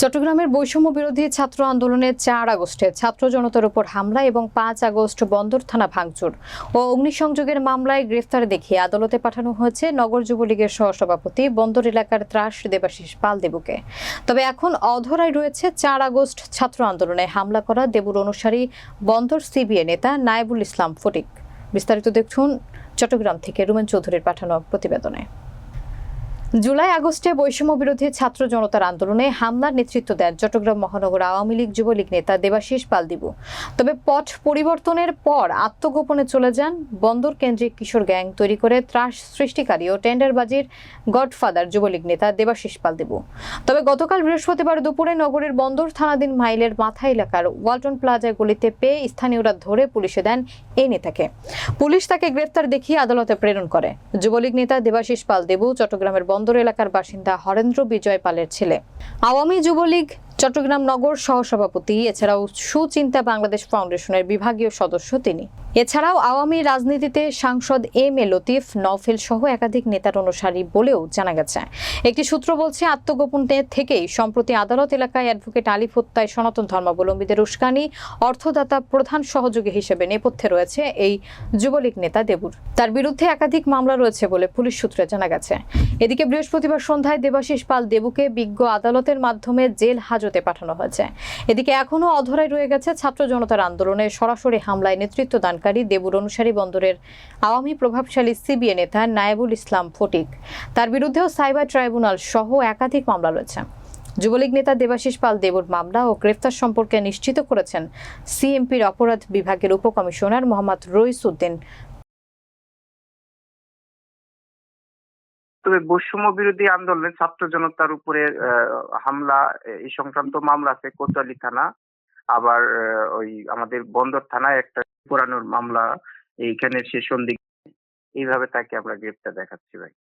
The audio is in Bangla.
চট্টগ্রামের বৈষম্য বিরোধী ছাত্র আন্দোলনে চার আগস্টে ছাত্র জনতার উপর হামলা এবং পাঁচ আগস্ট বন্দর থানা ভাঙচুর ও অগ্নিসংযোগের মামলায় গ্রেফতার দেখিয়ে আদালতে পাঠানো হয়েছে নগর যুবলীগের সহসভাপতি বন্দর এলাকার ত্রাস দেবাশিস পাল দেবুকে তবে এখন অধরায় রয়েছে চার আগস্ট ছাত্র আন্দোলনে হামলা করা দেবুর অনুসারী বন্দর সিবিএ নেতা নায়েবুল ইসলাম ফটিক। বিস্তারিত দেখুন চট্টগ্রাম থেকে রুমেন চৌধুরীর পাঠানো প্রতিবেদনে। জুলাই আগস্টে বৈষম্য বিরোধী ছাত্র জনতার আন্দোলনে হামলার নেতৃত্ব দেন চট্টগ্রাম মহানগর আওয়ামী লীগ যুবলীগ নেতা দেবাশিস পালদিবু। তবে পথ পরিবর্তনের পর আত্মগোপনে চলে যান বন্দর কেন্দ্রিক কিশোর গ্যাং তৈরি করে ত্রাস সৃষ্টিকারী ও টেন্ডারবাজির গডফাদার যুবলীগ নেতা দেবাশিস পালদিবু। তবে গতকাল বৃহস্পতিবার দুপুরে নগরের বন্দর থানাধীন মাইলের মাথা এলাকার ওয়ালটন প্লাজা গলিতে পেয়ে স্থানীয়রা ধরে পুলিশে দেন এই নেতাকে। পুলিশ তাকে গ্রেফতার দেখিয়ে আদালতে প্রেরণ করে। যুবলীগ নেতা দেবাশিস পাল দেবু চট্টগ্রামের বন্দর এলাকার বাসিন্দা হরেন্দ্র বিজয় পালের ছেলে। আওয়ামী যুবলীগ চট্টগ্রাম নগর সহসভাপতি, এছাড়াও সুচিন্তা বাংলাদেশ ফাউন্ডেশনের বিভাগীয় সদস্য তিনি। এছাড়াও আওয়ামী রাজনীতিতে সাংসদ এম এ লতিফ, নওফেল সহ একাধিক নেতার অনুসারী বলেও জানা গেছে। একটি সূত্র বলছে, আত্মগোপন থেকেই সম্প্রতি আদালত এলাকায় অ্যাডভোকেট আলিফ হত্যায় সনাতন ধর্মাবলম্বীদের উস্কানি, অর্থদাতা প্রধান সহযোগী হিসেবে নেপথ্যে রয়েছে এই যুবলীগ নেতা দেবুর। তার বিরুদ্ধে একাধিক মামলা রয়েছে বলে পুলিশ সূত্রে জানা গেছে। এদিকে বৃহস্পতিবার সন্ধ্যায় দেবাশিস পাল দেবুকে বিজ্ঞ আদালতের মাধ্যমে জেল হাজতে পাঠানো হয়েছে। এদিকে এখনও অধরায় রয়ে গেছে ছাত্র জনতার আন্দোলনে সরাসরি হামলায় নেতৃত্ব দানকারী দেবুর অনুসারী বন্দরের আওয়ামী প্রভাবশালী সিবিএ নেতা নায়েবুল ইসলাম ফটিক। তার বিরুদ্ধেও সাইবার ট্রাইব্যুনাল সহ একাধিক মামলা রয়েছে। যুবলীগ নেতা দেবাশিস পাল দেবুর মামলা ও গ্রেফতার সম্পর্কে নিশ্চিত করেছেন সিএমপির অপরাধ বিভাগের উপকমিশনার মোহাম্মদ রইস তবে বৈষম্য বিরোধী আন্দোলনে ছাত্র জনতার উপরে হামলা এই সংক্রান্ত মামলা আছে কোতোয়ালি থানা। আবার ওই আমাদের বন্দর থানায় একটা পোড়ানোর মামলা, এইখানে সে সন্দিগ্ধ এইভাবে তাকে আমরা গ্রেপ্তার দেখাচ্ছি ভাই।